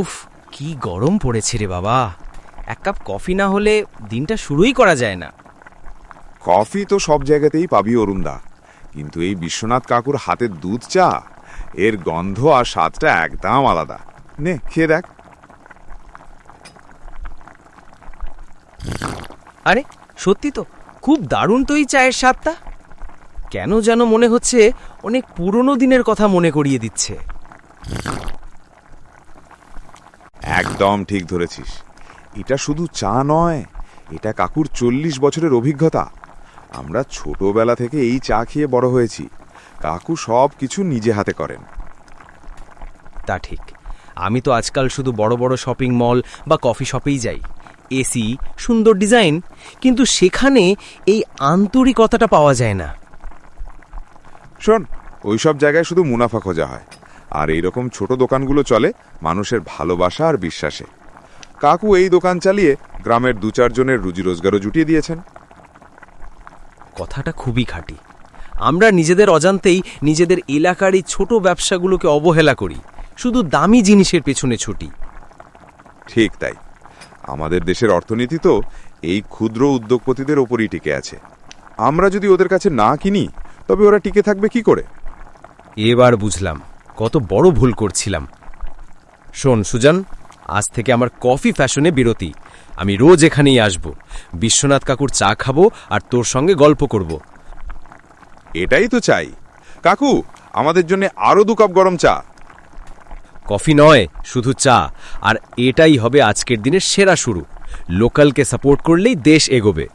উফ কি গরম পড়েছে রে বাবা। এক কাপ কফি না হলে দিনটা শুরুই করা যায় না। কফি তো সব জায়গাতেই পাবি অরুণদা। কিন্তু এই বিশ্বনাথ কাকুর হাতের দুধ চা এর গন্ধ আর স্বাদটা একদম আলাদা। নে খেয়ে দেখ। আরে সত্যি তো খুব দারুণ তো এই চায়ের স্বাদটা। কেন যেন মনে হচ্ছে অনেক পুরনো দিনের কথা মনে করিয়ে দিচ্ছে। একদম ঠিক ধরেছিস। এটা শুধু চা নয় এটা কাকুর চল্লিশ বছরের অভিজ্ঞতা। আমরা ছোটবেলা থেকে এই চা খেয়ে বড় হয়েছি। কাকু সব কিছু নিজে হাতে করেন। তা ঠিক। আমি তো আজকাল শুধু বড় বড় শপিং মল বা কফি শপেই যাই। এসি সুন্দর ডিজাইন কিন্তু সেখানে এই আন্তরিকতাটা পাওয়া যায় না। শোন ওইসব জায়গায় শুধু মুনাফা খোঁজা হয়। আর এইরকম ছোট দোকানগুলো চলে মানুষের ভালোবাসা আর বিশ্বাসে। কাকু এই দোকান চালিয়ে গ্রামের দু চারজনের রুজি রোজগারও জুটিয়ে দিয়েছেন। কথাটা খুবই খাঁটি। আমরা নিজেদের অজান্তেই নিজেদের এলাকার এই ছোট ব্যবসাগুলোকে অবহেলা করি শুধু দামি জিনিসের পেছনে ছুটি। ঠিক তাই। আমাদের দেশের অর্থনীতি তো এই ক্ষুদ্র উদ্যোগপতিদের ওপরই টিকে আছে। আমরা যদি ওদের কাছে না কিনি তবে ওরা টিকে থাকবে কি করে? এবার বুঝলাম। কত বড় ভুল করছিলাম। শোন সুজান আজ থেকে আমার কফি ফ্যাশনে বিরতি। আমি রোজ এখানেই আসব। বিশ্বনাথ কাকুর চা খাব আর তোর সঙ্গে গল্প করব। এটাই তো চাই। কাকু আমাদের জন্য আরও দু কাপ গরম চা। কফি নয় শুধু চা। আর এটাই হবে আজকের দিনের সেরা শুরু। লোকালকে সাপোর্ট করলেই দেশ এগোবে।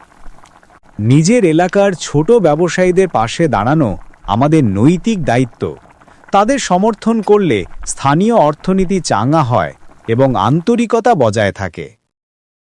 নিজের এলাকার ছোট ব্যবসায়ীদের পাশে দাঁড়ানো আমাদের নৈতিক দায়িত্ব। তাদের সমর্থন করলে স্থানীয় অর্থনীতি চাঙ্গা হয় এবং আন্তরিকতা বজায় থাকে।